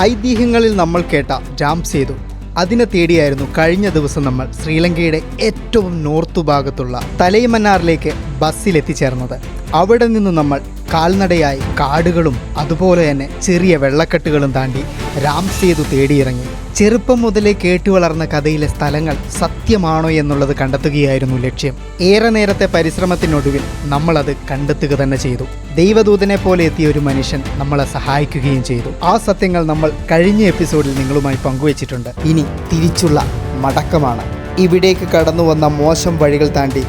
ഐതിഹ്യങ്ങളിൽ നമ്മൾ കേട്ട ജാം സേതു. അതിനെ തേടിയായിരുന്നു കഴിഞ്ഞ ദിവസം നമ്മൾ ശ്രീലങ്കയുടെ ഏറ്റവും നോർത്ത് ഭാഗത്തുള്ള തലൈമന്നാറിലേക്ക് ബസ്സിൽ എത്തിച്ചേർന്നത് അവിടെ നിന്ന് നമ്മൾ കാൽനടയായി കാടുകളും അതുപോലെ തന്നെ ചെറിയ വെള്ളക്കെട്ടുകളും താണ്ടി രാം സേതു തേടിയിറങ്ങി. ചെറുപ്പം മുതലേ കേട്ടു വളർന്ന കഥയിലെ സ്ഥലങ്ങൾ സത്യമാണോ എന്നുള്ളത് കണ്ടെത്തുകയായിരുന്നു ലക്ഷ്യം. ഏറെ നേരത്തെ പരിശ്രമത്തിനൊടുവിൽ നമ്മളത് കണ്ടെത്തുക തന്നെ ചെയ്തു. ദൈവദൂതനെ പോലെ എത്തിയ ഒരു മനുഷ്യൻ നമ്മളെ സഹായിക്കുകയും ചെയ്തു. ആ സത്യങ്ങൾ നമ്മൾ കഴിഞ്ഞ എപ്പിസോഡിൽ നിങ്ങളുമായി പങ്കുവച്ചിട്ടുണ്ട്. ഇനി തിരിച്ചുള്ള മടക്കമാണ്. ഇവിടേക്ക് കടന്നു വന്ന മോശം വഴികൾ താണ്ടി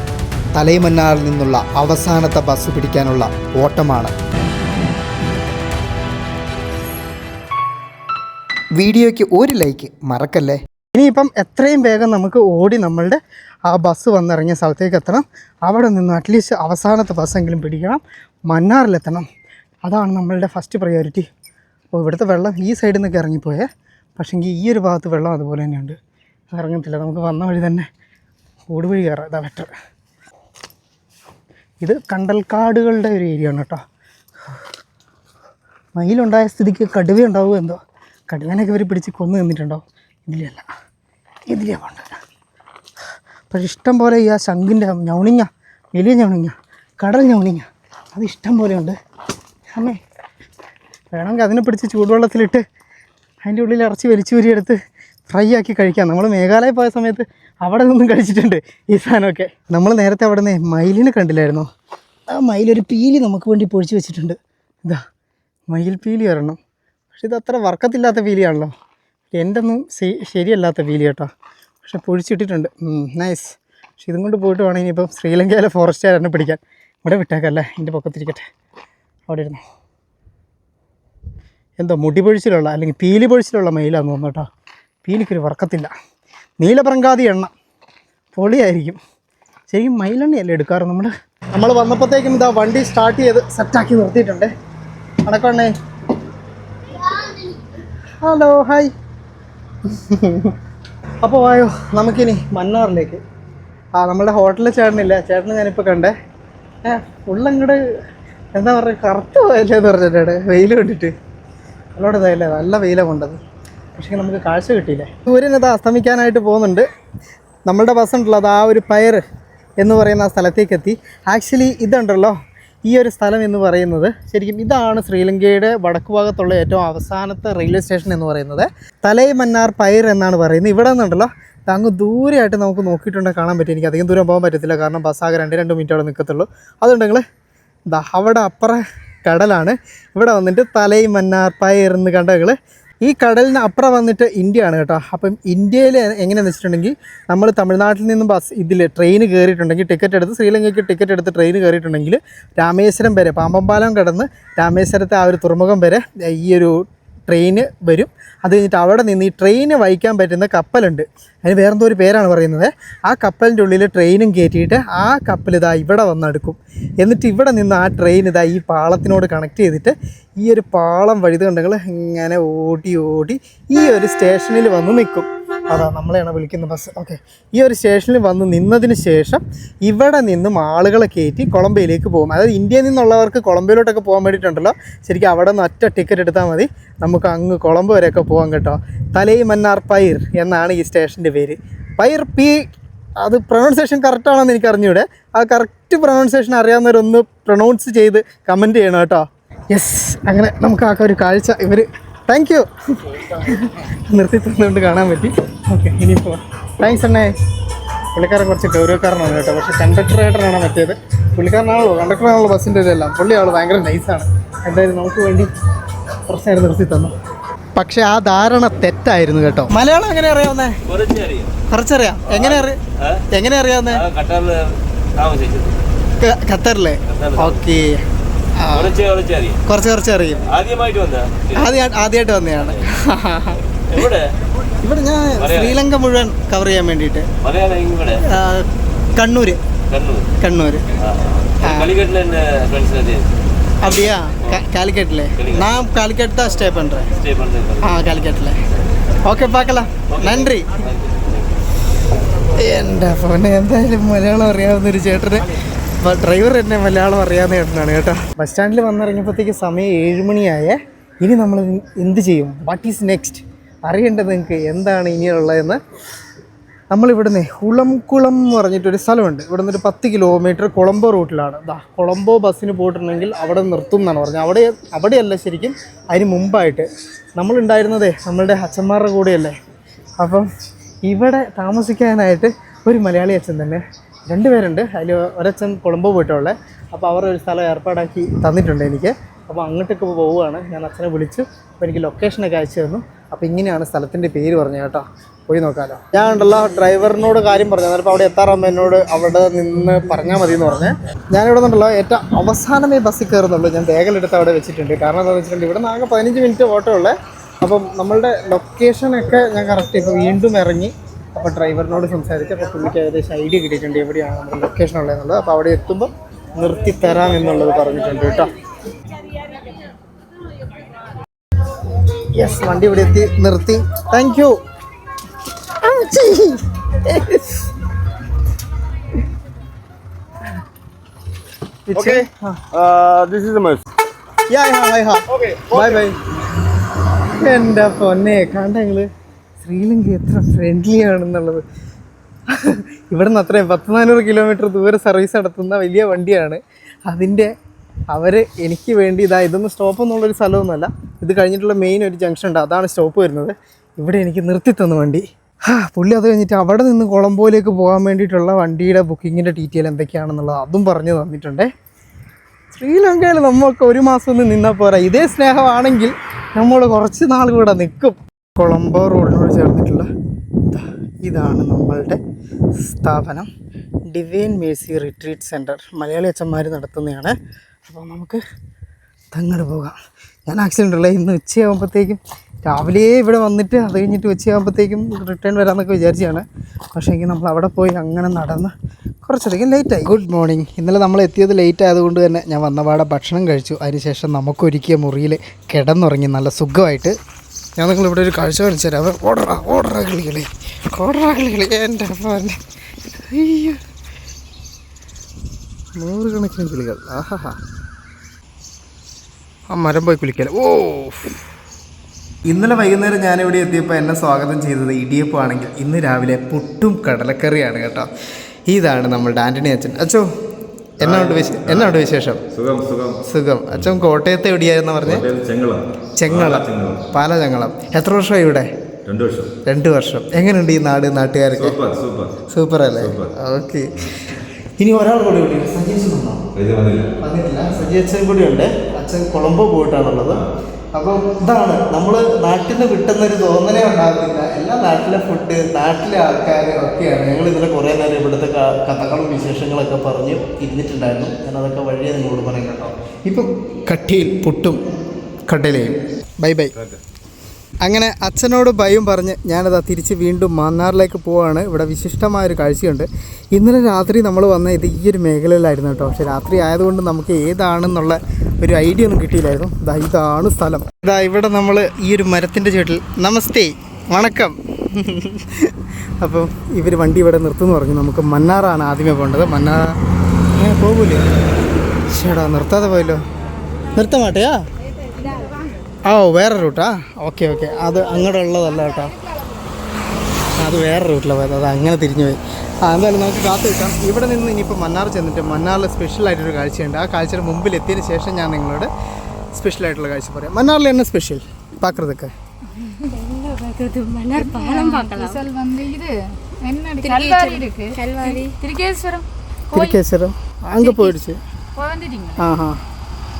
തലൈമന്നാറിൽ നിന്നുള്ള അവസാനത്തെ ബസ് പിടിക്കാനുള്ള ഓട്ടമാണ്. വീഡിയോയ്ക്ക് ഒരു ലൈക്ക് മറക്കല്ലേ? ഇനിയിപ്പം എത്രയും വേഗം നമുക്ക് ഓടി നമ്മളുടെ ആ ബസ് വന്നിറങ്ങിയ സ്ഥലത്തേക്ക് എത്തണം. അവിടെ നിന്ന് അറ്റ്ലീസ്റ്റ് അവസാനത്തെ ബസ്സെങ്കിലും പിടിക്കണം. മന്നാറിലെത്തണം അതാണ് നമ്മളുടെ ഫസ്റ്റ് പ്രയോറിറ്റി അപ്പോൾ ഇവിടുത്തെ വെള്ളം ഈ സൈഡിൽ നിന്നൊക്കെ ഇറങ്ങിപ്പോയേ. പക്ഷേങ്കിൽ ഈ ഒരു ഭാഗത്ത് വെള്ളം അതുപോലെ തന്നെയുണ്ട്. ഇറങ്ങത്തില്ല. നമുക്ക് വന്ന വഴി തന്നെ ഓടുവഴി കയറാം. ഇതാ ബെറ്റർ ഇത് കണ്ടൽക്കാടുകളുടെ ഒരു ഏരിയ ആണ് കേട്ടോ. മയിലുണ്ടായ സ്ഥിതിക്ക് കടുവ ഉണ്ടാവുമോ എന്തോ? കടുവേനൊക്കെ ഇവർ പിടിച്ച് കൊന്നു നിന്നിട്ടുണ്ടോ? ഇതിലല്ല. ഇതിലേ പോണ്ട പക്ഷെ ഇഷ്ടം പോലെ ഈ ആ ശംഖിന്റെ ഞൗണിങ്ങ വലിയ ഞൗണിങ്ങ കടൽ ഞൗണിങ്ങ അത് ഇഷ്ടം പോലെ ഉണ്ട്. അമ്മേ വേണമെങ്കിൽ അതിനെ പിടിച്ച് ചൂടുവെള്ളത്തിലിട്ട് അതിന്റെ ഉള്ളിൽ ഇറച്ചി വലിച്ചു ഉരിയെടുത്ത് ഫ്രൈ ആക്കി കഴിക്കാം. നമ്മൾ മേഘാലയ പോയ സമയത്ത് അവിടെ നിന്നും കഴിച്ചിട്ടുണ്ട് ഈ സാധനമൊക്കെ. നമ്മൾ നേരത്തെ അവിടെ നിന്ന് മയിലിനെ കണ്ടില്ലായിരുന്നോ? ആ മയിലൊരു പീലി നമുക്ക് വേണ്ടി പൊഴിച്ചു വെച്ചിട്ടുണ്ട്. ഇതാ മയിൽ പീലി ഒരെണ്ണം. പക്ഷെ ഇത് അത്ര വർക്കത്തില്ലാത്ത പീലിയാണല്ലോ. എന്റെ ഒന്നും ശരിയല്ലാത്ത പീലി കേട്ടോ. പക്ഷെ പൊഴിച്ചിട്ടിട്ടുണ്ട്. നൈസ് പക്ഷെ ഇതും കൊണ്ട് പോയിട്ട് വേണം ഇനിയിപ്പം ശ്രീലങ്കയിലെ ഫോറസ്റ്റ് എന്നെ പിടിക്കാൻ. ഇവിടെ വിട്ടേക്കല്ലേ എന്റെ പൊക്കത്തിരിക്കട്ടെ. അവിടെ ഇരുന്നു. എന്തോ മുടി പൊഴിച്ചിലുള്ള അല്ലെങ്കിൽ പീലി പൊഴിച്ചിലുള്ള മയിലാന്ന് തോന്നുന്നു കേട്ടോ. പീലിക്കൊരു വർക്കത്തില്ല. നീലപ്രങ്കാതി എണ്ണ. പൊളിയായിരിക്കും ശരിക്കും മയിലെണ്ണയല്ലേ എടുക്കാറ് നമ്മൾ നമ്മൾ വന്നപ്പോഴത്തേക്കും ഇതാ വണ്ടി സ്റ്റാർട്ട് ചെയ്ത് സെറ്റാക്കി നിർത്തിയിട്ടുണ്ട്. അടക്കണ്ണേ ഹലോ ഹായ് അപ്പോൾ വായോ നമുക്കിനി മന്നാറിലേക്ക്. ആ നമ്മുടെ ഹോട്ടലിൽ ചേട്ടനില്ല? ചേട്ടന് ഞാനിപ്പോൾ കണ്ടേ. ഏ ഫുള്ളങ്ങോട്ട് എന്താ പറയുക കറുത്ത പോയല്ലേ എന്ന് പറഞ്ഞിട്ടാണ്. വെയിൽ കണ്ടിട്ട്. അല്ലോടെ ഇതായില്ലേ നല്ല വെയിലാണ് കൊണ്ടത്. പക്ഷേ നമുക്ക് കാഴ്ച കിട്ടിയില്ലേ? സൂര്യനത് അസ്തമിക്കാനായിട്ട് പോകുന്നുണ്ട്. നമ്മളുടെ ബസ് ഉണ്ടല്ലോ അത് ആ ഒരു പയർ എന്ന് പറയുന്ന ആ സ്ഥലത്തേക്ക് എത്തി. ആക്ച്വലി ഇതുണ്ടല്ലോ ഈ ഒരു സ്ഥലം എന്ന് പറയുന്നത്. ശരിക്കും ഇതാണ് ശ്രീലങ്കയുടെ വടക്കു ഭാഗത്തുള്ള ഏറ്റവും അവസാനത്തെ റെയിൽവേ സ്റ്റേഷൻ എന്ന് പറയുന്നത്. തലൈമന്നാർ പയർ എന്നാണ് പറയുന്നത്. ഇവിടെ നിന്നുണ്ടല്ലോ അങ്ങ് ദൂരെയായിട്ട് നമുക്ക് നോക്കിയിട്ടുണ്ടെങ്കിൽ കാണാൻ പറ്റും. എനിക്ക് അധികം ദൂരം പോകാൻ പറ്റത്തില്ല കാരണം ബസ് ആകെ രണ്ട് രണ്ട് മിനിറ്റ് അവിടെ നിൽക്കത്തുള്ളൂ. അതുണ്ടെങ്കിൽ ദാ അവിടെ അപ്പുറം കടലാണ്. ഇവിടെ വന്നിട്ട് തലൈമന്നാർ പയർ എന്ന് കണ്ടകൾ ഈ കടലിന് അപ്പുറം വന്നിട്ട് ഇന്ത്യയാണ് കേട്ടോ. അപ്പം ഇന്ത്യയിൽ എങ്ങനെയാണെന്ന് വെച്ചിട്ടുണ്ടെങ്കിൽ നമ്മൾ തമിഴ്നാട്ടിൽ നിന്നും ബസ് ഇതിൽ ട്രെയിൻ കയറിയിട്ടുണ്ടെങ്കിൽ ടിക്കറ്റ് എടുത്ത് ശ്രീലങ്കയ്ക്ക് ടിക്കറ്റ് എടുത്ത് ട്രെയിൻ കയറിയിട്ടുണ്ടെങ്കിൽ രാമേശ്വരം വരെ പാമ്പമ്പാലം കടന്ന് രാമേശ്വരത്തെ ആ ഒരു തുറമുഖം വരെ ഈ ഒരു ട്രെയിന് വരും. അത് കഴിഞ്ഞിട്ട് അവിടെ നിന്ന് ഈ ട്രെയിന് വഹിക്കാൻ പറ്റുന്ന കപ്പലുണ്ട്. അതിന് വേറെന്തോ ഒരു പേരാണ് പറയുന്നത്. ആ കപ്പലിന്റെ ഉള്ളിൽ ട്രെയിനും കയറ്റിയിട്ട് ആ കപ്പൽ ഇതാ ഇവിടെ വന്നെടുക്കും. എന്നിട്ട് ഇവിടെ നിന്ന് ആ ട്രെയിൻ ഇതാ ഈ പാളത്തിനോട് കണക്ട് ചെയ്തിട്ട് ഈ ഒരു പാളം വഴി കണ്ടെങ്കിൽ ഇങ്ങനെ ഓടി ഓടി ഈ ഒരു സ്റ്റേഷനിൽ വന്ന് നിൽക്കും. അതാ നമ്മളെയാണ് വിളിക്കുന്ന ബസ് ഓക്കെ ഈ ഒരു സ്റ്റേഷനിൽ വന്ന് നിന്നതിന് ശേഷം ഇവിടെ നിന്നും ആളുകളെ കയറ്റി കൊളംബിയയിലേക്ക് പോകും. അതായത് ഇന്ത്യയിൽ നിന്നുള്ളവർക്ക് കൊളംബിയയിലോട്ടൊക്കെ പോകാൻ വേണ്ടിയിട്ടുണ്ടല്ലോ. ശരിക്കും അവിടെ നിന്ന് ഒറ്റ ടിക്കറ്റ് എടുത്താൽ മതി. നമുക്ക് അങ്ങ് കൊളംബോ വരെയൊക്കെ പോകാം കേട്ടോ. തലൈ മന്നാർ പൈർ എന്നാണ് ഈ സ്റ്റേഷന്റെ പേര്. പൈർ പി അത് പ്രൊണൗൺസിയേഷൻ കറക്റ്റാണെന്ന് എനിക്ക് അറിഞ്ഞൂടെ. ആ കറക്റ്റ് പ്രൊണൗൺസിയേഷൻ അറിയാവുന്നവരൊന്ന് പ്രൊണൗൺസ് ചെയ്ത് കമന്റ് ചെയ്യണം കേട്ടോ. യെസ് അങ്ങനെ നമുക്ക് ആ ഒരു കാഴ്ച. ഇവർ താങ്ക് യു നിർത്തി തന്നുകൊണ്ട് കാണാൻ പറ്റി. ഓക്കെ ഇനിയിപ്പോൾ താങ്ക്സ് അണ്ണേ. പുള്ളിക്കാരൻ കുറച്ച് ഗൗരവക്കാരനാണ് കേട്ടോ. പക്ഷേ കണ്ടക്ടർ ഏട്ടനാണ് മറ്റേത് പുള്ളിക്കാരനാണല്ലോ കണ്ടക്ടറാണല്ലോ ബസ്സിന്റെ ഇതെല്ലാം. പുള്ളി ആൾ ഭയങ്കര നൈസാണ് എന്തായാലും നമുക്ക് വേണ്ടി കുറച്ച് നേരം നിർത്തി തന്നു പക്ഷെ ആ ധാരണ തെറ്റായിരുന്നു കേട്ടോ. മലയാളം എങ്ങനെ അറിയാവുന്നേ? കുറച്ചറിയാം. എങ്ങനെ അറിയാം എങ്ങനെ അറിയാവുന്നേ? ഖത്തറിലെ ഓക്കെ കുറച്ച് കുറച്ചറിയാം കുറച്ച് കുറച്ച് അറിയും ആദ്യമായിട്ട് വന്ന ആദ്യം ആദ്യമായിട്ട് വന്നതാണ് എവിടെ ഇവിടെ ഞാൻ ശ്രീലങ്ക മുഴുവൻ കവർ ചെയ്യാൻ വേണ്ടിയിട്ട് മലയാളം ഇവിടെ ആ, കണ്ണൂര് കണ്ണൂർ കണ്ണൂർ களிக்கட்டில் என்ன ஃப்ரெண்ட்ஸ் அது அப்படியா கா- காலிக்கட்டில் நான் காலிக்கட் தான் ஸ்டே பண்ணுறேன் ஸ்டே பண்ணுறது ആ കാലിക്കറ്റിലെ ഓക്കെ പാക്കല നന്ദി എൻ്റെ ഫോണ് എന്തായാലും മലയാളം അറിയാവുന്ന ഒരു ചേട്ടന് ഡ്രൈവർ എന്നെ മലയാളം അറിയാവുന്ന കേട്ടതാണ് കേട്ടോ. ബസ് സ്റ്റാൻഡിൽ വന്നിറങ്ങിയപ്പോഴത്തേക്ക് സമയം ഏഴ് മണിയായേ ഇനി നമ്മൾ എന്ത് ചെയ്യും? വാട്ട് ഈസ് നെക്സ്റ്റ് അറിയേണ്ടത് നിങ്ങൾക്ക് എന്താണ് ഇനിയുള്ളതെന്ന്? നമ്മളിവിടുന്ന് കുളംകുളം എന്ന് പറഞ്ഞിട്ടൊരു സ്ഥലമുണ്ട്. ഇവിടെ നിന്ന് ഒരു പത്ത് കിലോമീറ്റർ കൊളംബോ റൂട്ടിലാണ്. ദാ കൊളംബോ ബസ്സിന് പോയിട്ടുണ്ടെങ്കിൽ അവിടെ നിർത്തും എന്നാണ് പറഞ്ഞത്. അവിടെ അവിടെയല്ല ശരിക്കും അതിന് മുമ്പായിട്ട് നമ്മളുണ്ടായിരുന്നതേ നമ്മളുടെ അച്ഛന്മാരുടെ കൂടെയല്ലേ? അപ്പം ഇവിടെ താമസിക്കാനായിട്ട് ഒരു മലയാളി അച്ഛൻ തന്നെ രണ്ട് പേരുണ്ട് അതിൽ ഒരച്ഛൻ കൊളംബോ പോയിട്ടുള്ളത്. അപ്പോൾ അവർ ഒരു സ്ഥലം ഏർപ്പാടാക്കി തന്നിട്ടുണ്ട് എനിക്ക്. അപ്പോൾ അങ്ങോട്ടേക്ക് പോവുകയാണ്. ഞാൻ അച്ഛനെ വിളിച്ചു. അപ്പോൾ എനിക്ക് ലൊക്കേഷനൊക്കെ അയച്ചു തന്നു. അപ്പോൾ ഇങ്ങനെയാണ് സ്ഥലത്തിന്റെ പേര് പറഞ്ഞത് കേട്ടോ. പോയി നോക്കാമല്ലോ ഞാൻ ഉണ്ടല്ലോ ഡ്രൈവറിനോട് കാര്യം പറഞ്ഞു. അന്നേരം അവിടെ എത്താറാകുമ്പോൾ എന്നോട് അവിടെ നിന്ന് പറഞ്ഞാൽ മതി എന്ന് പറഞ്ഞ്. ഞാനിവിടെ നിന്നുണ്ടല്ലോ ഏറ്റവും അവസാനമേ ബസ്സിൽ കയറുന്നുള്ളൂ. ഞാൻ ബാഗിലെടുത്ത് അവിടെ വെച്ചിട്ടുണ്ട്. കാരണം എന്താണെന്ന് വെച്ചിട്ടുണ്ടെങ്കിൽ ഇവിടെ നിന്ന് ആകെ പതിനഞ്ച് മിനിറ്റ് ഓട്ടോ ഉള്ളത് അപ്പം നമ്മളുടെ ലൊക്കേഷനൊക്കെ ഞാൻ കറക്റ്റ് ഇപ്പോൾ വീണ്ടും ഇറങ്ങി. അപ്പോൾ ഡ്രൈവറിനോട് സംസാരിച്ച് അപ്പോൾ പുള്ളിക്ക് ഏകദേശം ഐഡിയ കിട്ടിയിട്ടുണ്ട് എവിടെയാണ് നമ്മുടെ ലൊക്കേഷൻ ഉള്ളതെന്നുള്ളത്. അപ്പോൾ അവിടെ എത്തുമ്പോൾ നിർത്തി തരാം എന്നുള്ളത് പറഞ്ഞിട്ടുണ്ട് കേട്ടോ. യെസ് വണ്ടി ഇവിടെ എത്തി നിർത്തി. Thank you Okay. Uh, this is the എന്റെ പൊന്നെ കണ്ടെങ്കിൽ ശ്രീലങ്ക എത്ര ഫ്രണ്ട്ലി ആണെന്നുള്ളത്. ഇവിടെ നിന്ന് അത്രയും പത്ത് നാനൂറ് കിലോമീറ്റർ ദൂരെ സർവീസ് നടത്തുന്ന വലിയ വണ്ടിയാണ്. അതിന്റെ അവർ എനിക്ക് വേണ്ടി ഇതാ ഇതൊന്നും സ്റ്റോപ്പ് എന്നുള്ളൊരു സ്ഥലമൊന്നുമല്ല. ഇത് കഴിഞ്ഞിട്ടുള്ള മെയിൻ ഒരു ജംഗ്ഷൻ ഉണ്ട്. അതാണ് സ്റ്റോപ്പ് വരുന്നത്. ഇവിടെ എനിക്ക് നിർത്തി തന്നു വണ്ടി. പുള്ളി അത് കഴിഞ്ഞിട്ട് അവിടെ നിന്ന് കൊളംബോയിലേക്ക് പോകാൻ വേണ്ടിയിട്ടുള്ള വണ്ടിയുടെ ബുക്കിങ്ങിന്റെ ഡീറ്റെയിൽ എന്തൊക്കെയാണെന്നുള്ളത് അതും പറഞ്ഞു തന്നിട്ടുണ്ട്. ശ്രീലങ്കയിൽ നമ്മൾക്ക് ഒരു മാസം ഒന്ന് നിന്നാൽ പോരാ. ഇതേ സ്നേഹമാണെങ്കിൽ നമ്മൾ കുറച്ച് നാൾ കൂടെ നിൽക്കും. കൊളംബോ റോഡിനോട് ചേർന്നിട്ടുള്ള ഇതാണ് നമ്മളുടെ സ്ഥാപനം. Divine mercy retreat centre Malayali അച്ഛന്മാർ നടത്തുന്നതാണ്. അപ്പോൾ നമുക്ക് തങ്ങട് പോകാം. ഞാൻ ആക്സിഡന്റ് ഉള്ളത് ഇന്ന് ഉച്ചയാകുമ്പോഴത്തേക്കും രാവിലെ ഇവിടെ വന്നിട്ട് അത് കഴിഞ്ഞിട്ട് ഉച്ചയാകുമ്പോഴത്തേക്കും റിട്ടേൺ വരാമെന്നൊക്കെ വിചാരിച്ചാണ്. പക്ഷേ എങ്കിൽ നമ്മൾ അവിടെ പോയി അങ്ങനെ നടന്ന് കുറച്ചധികം ലേറ്റായി ഗുഡ് മോർണിംഗ് ഇന്നലെ നമ്മൾ എത്തിയത് ലേറ്റ് ആയതുകൊണ്ട് തന്നെ ഞാൻ വന്നപാടെ ഭക്ഷണം കഴിച്ചു. അതിനുശേഷം നമുക്കൊരുക്കിയ മുറിയിൽ കിടന്നുറങ്ങി നല്ല സുഖമായിട്ട് ഞാൻ നിങ്ങൾ ഇവിടെ ഒരു കാഴ്ച കാണിച്ചു തരാം. ഓടറാ ഓടറാ കിളികളെ. ഓടറാ കിളികളെ എന്റെ മോനെ. അയ്യോ. നൂറുകണക്കിന് കിളികൾ. ആഹാ ആ മരം പോയി കുളിക്കല. ഓ ഇന്നലെ വൈകുന്നേരം ഞാനിവിടെ എത്തിയപ്പോൾ എന്നെ സ്വാഗതം ചെയ്തത് ഇടിയപ്പാണെങ്കിൽ ഇന്ന് രാവിലെ പുട്ടും കടലക്കറിയാണ് കേട്ടോ. ഇതാണ് നമ്മളുടെ ആന്റണി അച്ഛൻ. അച്ഛോ എന്നാണ്ട് എന്നാണ്ട് വിശേഷം? സുഖം സുഖം. സുഖം. അച്ഛൻ കോട്ടയത്തെ എവിടെയായിരുന്നു പറഞ്ഞേ? ചെങ്ങളം. പാല ചെങ്ങളം. എത്ര വർഷമായി ഇവിടെ? രണ്ടു വർഷം. രണ്ട് വർഷം. എങ്ങനെയുണ്ട് ഈ നാട് നാട്ടുകാർക്ക്? Super super. അല്ലേ? ഓക്കെ. ഇനി ഒരാൾ കൂടി വന്നോ വന്നില്ല. കൂടി ഉണ്ട്. അച്ഛൻ കൊളംബോ പോയിട്ടാണുള്ളത്. അപ്പം ഇതാണ് നമ്മൾ നാട്ടിൽ നിന്ന് വിട്ടുന്നൊരു തോന്നലേ ഉണ്ടാകുന്നില്ല എല്ലാ നാട്ടിലെ ഫുഡ് നാട്ടിലെ ആൾക്കാർ ഒക്കെയാണ്. ഞങ്ങൾ ഇന്നലെ കുറേ നേരം ഇവിടുത്തെ കഥകളും വിശേഷങ്ങളൊക്കെ പറഞ്ഞ് ഇരുന്നിട്ടുണ്ടായിരുന്നു. ഞാൻ അതൊക്കെ വഴിയെ നിങ്ങളോട് പറയും കേട്ടോ. ഇപ്പം കട്ടിയിൽ പുട്ടും കടലയും. Bye bye. അങ്ങനെ അച്ഛനോട് ഭയം പറഞ്ഞ് ഞാനതാ തിരിച്ച് വീണ്ടും മാന്നാറിലേക്ക് പോവാണ്. ഇവിടെ വിശിഷ്ടമായൊരു കാഴ്ചയുണ്ട്. ഇന്നലെ രാത്രി നമ്മൾ വന്ന ഇത് ഈ ഒരു മേഖലയിലായിരുന്നു കേട്ടോ. പക്ഷേ രാത്രി ആയതുകൊണ്ട് നമുക്ക് ഏതാണെന്നുള്ള ഒരു ഐഡിയ ഒന്നും കിട്ടിയില്ലായിരുന്നു. ഇതാ ഇതാണ് സ്ഥലം. ഇതാ ഇവിടെ നമ്മൾ ഈ ഒരു മരത്തിന്റെ ചുവട്ടിൽ നമസ്തേ വണക്കം. അപ്പം ഇവർ വണ്ടി ഇവിടെ നിർത്തുമെന്ന് പറഞ്ഞു. നമുക്ക് മന്നാറാണ് ആദ്യമേ പോകേണ്ടത്. മന്നാർ പോകൂലേ? ചേടാ നിർത്താതെ പോയല്ലോ. നിർത്താൻ മാട്ടയാ ആ ഓ വേറെ റൂട്ടാ ഓക്കെ ഓക്കെ അത് അങ്ങോട്ട് ഉള്ളതല്ല കേട്ടോ അത് വേറെ റൂട്ടിലാണ് പോയത് അത് അങ്ങനെ തിരിഞ്ഞു പോയി ആ എന്തായാലും നമുക്ക് കാത്തു വെക്കാം ഇവിടെ നിന്ന് ഇനിയിപ്പോൾ മന്നാർ ചെന്നിട്ട് മന്നാറിൽ സ്പെഷ്യലായിട്ടൊരു കാഴ്ചയുണ്ട് ആ കാഴ്ചയുടെ മുമ്പിൽ എത്തിയതിന് ശേഷം ഞാൻ നിങ്ങളോട് സ്പെഷ്യലായിട്ടുള്ള കാഴ്ച പറയാം മന്നാറിൽ എന്നെ സ്പെഷ്യൽ പാക്കുന്നതൊക്കെ மன்னார் பாலம் பார்க்கலாம் ஸ்பெஷல் வந்து இது என்ன கல்வாரி இருக்கு கல்வாரி திருக்கேஸ்வரம் തിരുക്കേശ്വരം அங்கே போயிடுச்சு வந்துட்டீங்க ஆஹா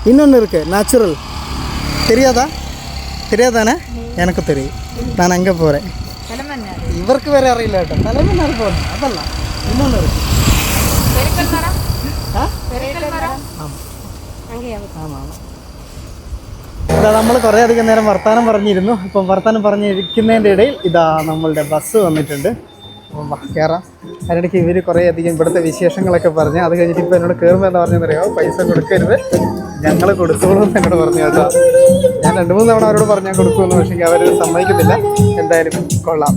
இன்னொன்று இருக்கு நேச்சுரல் தெரியாதா தெரியாதானே எனக்கு தெரியும் நான் அங்கே போகிறேன் தலைமன்னார் ഇവർക്ക് വരെ അറിയില്ല കേട്ടോ തലമന്നാർ പോകുന്നത് അതല്ല இன்னொன்று இருக்கு பெருக்கல் மரம் ആ பெருக்கல் மரம் ആമാം ഇതാ നമ്മൾ കുറേ അധികം നേരം വർത്തമാനം പറഞ്ഞിരുന്നു അപ്പം വർത്തമാനം പറഞ്ഞിരിക്കുന്നതിൻ്റെ ഇടയിൽ ഇതാ നമ്മളുടെ ബസ് വന്നിട്ടുണ്ട് അപ്പം വാ, കയറാം അതിനിടയ്ക്ക് ഇവർ കുറേ അധികം ഇവിടുത്തെ വിശേഷങ്ങളൊക്കെ പറഞ്ഞ് അത് കഴിഞ്ഞിട്ട് ഇപ്പോൾ എന്നോട് കയറുമ്പോൾ എന്താ പറഞ്ഞതെന്നറിയോ പൈസ കൊടുക്കരുത്. ഞങ്ങൾ കൊടുത്തോളൂ എന്ന് എന്നോട് പറഞ്ഞു കേട്ടോ. ഞാൻ രണ്ട് മൂന്ന് തവണ അവരോട് പറഞ്ഞാൽ കൊടുക്കുമെന്ന് പക്ഷേ അവർ സമ്മതിക്കുന്നില്ല. എന്തായാലും കൊള്ളാം.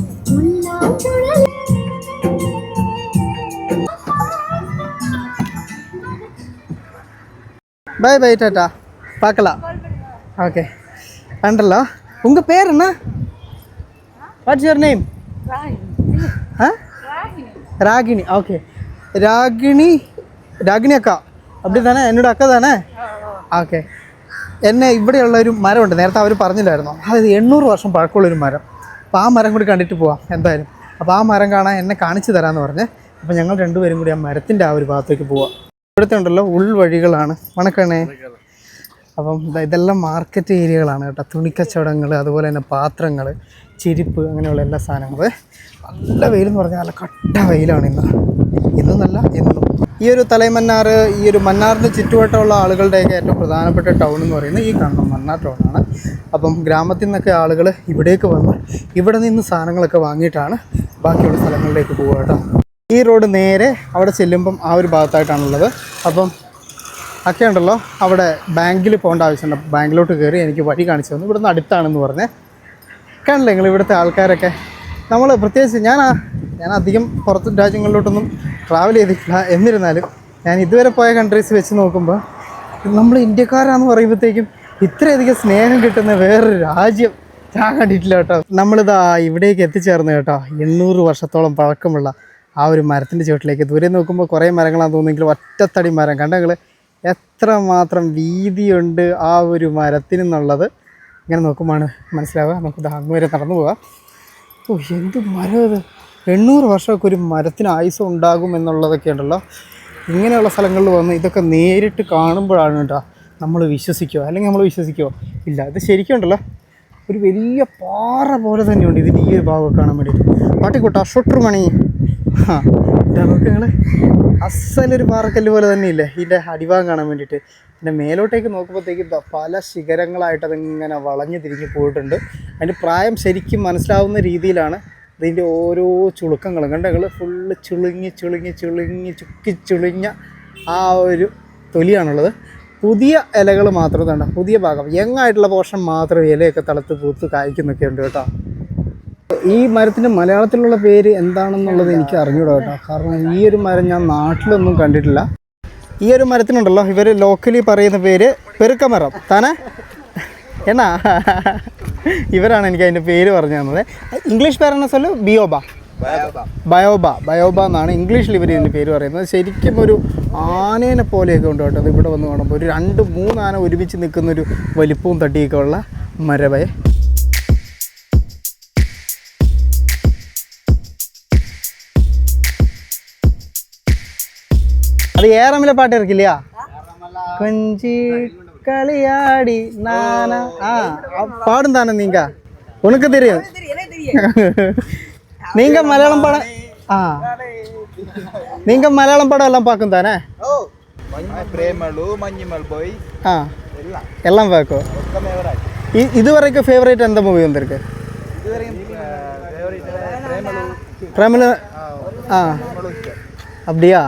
Bye bye tata. പാക്കല? ഓക്കെ. ഉണ്ടല്ലോ ഉങ്ക പേര് എന്നാ വാട്ട്സ് യുവർ നെയിം ആ ராகினி ஓகே ராகினி രാഗിണി അക്ക അപ്പടി തന്നെ എന്നോട് അക്ക തന്നെ ഓക്കെ എന്നെ ഇവിടെയുള്ള ഒരു മരമുണ്ട് നേരത്തെ അവർ പറഞ്ഞില്ലായിരുന്നോ അതായത് എണ്ണൂറ് വർഷം പഴക്കമുള്ളൊരു മരം അപ്പോൾ ആ മരം കൂടി കണ്ടിട്ട് പോവാം എന്തായാലും അപ്പോൾ ആ മരം കാണാൻ എന്നെ കാണിച്ചു തരാമെന്ന് പറഞ്ഞ് അപ്പോൾ ഞങ്ങൾ രണ്ടുപേരും കൂടി ആ മരത്തിൻ്റെ ആ ഒരു ഭാഗത്തേക്ക് പോവാം ഇവിടുത്തെ ഉണ്ടല്ലോ ഉൾവഴികളാണ് വണക്കണേ അപ്പം ദാ ഇതെല്ലാം മാർക്കറ്റ് ഏരിയകളാണ് കേട്ടോ തുണിക്കച്ചവടങ്ങൾ അതുപോലെ തന്നെ പാത്രങ്ങൾ ചെരുപ്പ് അങ്ങനെയുള്ള എല്ലാ സാധനങ്ങളും നല്ല വെയിലെന്ന് പറഞ്ഞാൽ നല്ല കട്ട വെയിലാണ് ഇന്ന്. ഇന്നല്ല എന്നും ഈ ഒരു തലൈമന്നാർ ഈ ഒരു മന്നാറിന് ചുറ്റുവട്ടമുള്ള ആളുകളുടെയൊക്കെ ഏറ്റവും പ്രധാനപ്പെട്ട ടൗൺ എന്ന് പറയുന്നത് ഈ കാണുന്ന മന്നാർ ടൗണാണ് അപ്പം ഗ്രാമത്തിൽ നിന്നൊക്കെ ആളുകൾ ഇവിടേക്ക് വന്ന് ഇവിടെ നിന്ന് സാധനങ്ങളൊക്കെ വാങ്ങിയിട്ടാണ് ബാക്കിയുള്ള സ്ഥലങ്ങളിലേക്ക് പോകുക കേട്ടോ. ഈ റോഡ് നേരെ അവിടെ ചെല്ലുമ്പം ആ ഒരു ഭാഗത്തായിട്ടാണുള്ളത്. അപ്പം ഒക്കെ ഉണ്ടല്ലോ അവിടെ ബാങ്കിൽ പോകേണ്ട ആവശ്യമുണ്ട്. ബാങ്കിലോട്ട് കയറി എനിക്ക് വഴി കാണിച്ചു തന്നു. ഇവിടുന്ന് അടുത്താണെന്ന് പറഞ്ഞ്. കാണില്ലേ നിങ്ങൾ ഇവിടുത്തെ ആൾക്കാരൊക്കെ? നമ്മൾ പ്രത്യേകിച്ച് ഞാൻ ഞാൻ അധികം പുറത്ത് രാജ്യങ്ങളിലോട്ടൊന്നും ട്രാവൽ ചെയ്തിട്ടില്ല. എന്നിരുന്നാലും ഞാൻ ഇതുവരെ പോയ കൺട്രീസ് വെച്ച് നോക്കുമ്പോൾ നമ്മൾ ഇന്ത്യക്കാരാന്ന് പറയുമ്പോഴത്തേക്കും ഇത്രയധികം സ്നേഹം കിട്ടുന്ന വേറൊരു രാജ്യം ഞാൻ കണ്ടിട്ടില്ല കേട്ടോ. നമ്മളിതാ ഇവിടേക്ക് എത്തിച്ചേർന്ന് കേട്ടോ. എണ്ണൂറ് വർഷത്തോളം പഴക്കമുള്ള ആ ഒരു മരത്തിന്റെ ചുവട്ടിലേക്ക്. ദൂരെ നോക്കുമ്പോൾ കുറേ മരങ്ങളാണെന്ന് തോന്നുന്നെങ്കിൽ ഒറ്റത്തടി മരം. കണ്ട നിങ്ങൾ എത്ര മാത്രം വീതിയുണ്ട് ആ ഒരു മരത്തിനെന്നുള്ളത് ഇങ്ങനെ നോക്കുമ്പോഴാണ് മനസ്സിലാവുക. നമുക്ക് അങ്ങ് വരെ നടന്നു പോകാം ഓ എന്ത് മരം ഇത് എണ്ണൂറ് വർഷമൊക്കെ ഒരു മരത്തിന് ആയുസ് ഉണ്ടാകും എന്നുള്ളതൊക്കെ ഉണ്ടല്ലോ. ഇങ്ങനെയുള്ള സ്ഥലങ്ങളിൽ വന്ന് ഇതൊക്കെ നേരിട്ട് കാണുമ്പോഴാണ് കേട്ടോ നമ്മൾ വിശ്വസിക്കുക. അല്ലെങ്കിൽ നമ്മൾ വിശ്വസിക്കുമോ ഇല്ല ഇത് ശരിക്കും ഉണ്ടല്ലോ. ഒരു വലിയ പാറ പോലെ തന്നെയുണ്ട് ഇതിന്റെ ഈ ഒരു ഭാഗമൊക്കെ കാണാൻ വേണ്ടിയിട്ട്. പാട്ടിക്കോട്ടെ മണി ആ ഇതാ നോക്ക് നിങ്ങൾ അസലൊരു പാറക്കല്ല് പോലെ തന്നെയില്ലേ? ഇതിന്റെ അടിഭാഗം കാണാൻ വേണ്ടിയിട്ട്. പിന്നെ മേലോട്ടേക്ക് നോക്കുമ്പോഴത്തേക്കും പല ശിഖരങ്ങളായിട്ട് അതിങ്ങനെ വളഞ്ഞു തിരിഞ്ഞു പോയിട്ടുണ്ട്. അതിന്റെ പ്രായം ശരിക്കും മനസ്സിലാവുന്ന രീതിയിലാണ് ഇതിന്റെ ഓരോ ചുളുക്കങ്ങളും. കണ്ട ഫുള്ള് ചുളുങ്ങി ചുളുങ്ങി ചുളുങ്ങി ചുക്കി ചുളിഞ്ഞ ആ ഒരു തൊലിയാണുള്ളത്. പുതിയ ഇലകൾ മാത്രം തന്നെ പുതിയ ഭാഗം. യങ്ങായിട്ടുള്ള പോർഷൻ മാത്രം ഇലയൊക്കെ തളത്ത് പൂത്ത് കായ്ക്കുന്നൊക്കെ ഉണ്ട് കേട്ടോ. ഈ മരത്തിന്റെ മലയാളത്തിലുള്ള പേര് എന്താണെന്നുള്ളത് എനിക്ക് അറിഞ്ഞൂടാ കേട്ടോ. കാരണം ഈ ഒരു മരം ഞാൻ നാട്ടിലൊന്നും കണ്ടിട്ടില്ല. ഈ ഒരു മരത്തിനുണ്ടല്ലോ ഇവർ ലോക്കലി പറയുന്ന പേര് പെരുക്കമരം. താനെ? എന്നാ? ഇവരാണ് എനിക്ക് അതിന്റെ പേര് പറഞ്ഞു തന്നത്. ഇംഗ്ലീഷ് പേരാണ് സ്ഥലം ബിയോബ. ബയോബ. ബയോബ എന്നാണ് ഇംഗ്ലീഷിൽ ഇവർ ഇതിന്റെ പേര് പറയുന്നത്. ശരിക്കും ഒരു ആനേനെ പോലെയൊക്കെ ഉണ്ട് കേട്ടോ. ഇവിടെ വന്ന് കാണുമ്പോൾ ഒരു രണ്ട് മൂന്ന് ആന ഒരുമിച്ച് നിൽക്കുന്നൊരു വലിപ്പവും തട്ടിയൊക്കെ ഉള്ള മരവേ. அது ஏறமில பாட்டு இருக்கு இல்லையா? கொஞ்சி களியாடி நானா. ஆ பாடும் தானே நீங்க? உனக்கு தெரியும். நீங்க மலையாளம் படம் ஆ. நீங்க மலையாளம் படம் எல்லாம் பார்க்கும் தானே? பிரேமலு மஞ்சிமல் போய் ஆ. எல்லாம். பார்க்கும் இது வரைக்கும் ஃபேவரேட் எந்த மூவி வந்திருக்கு? அப்படியா?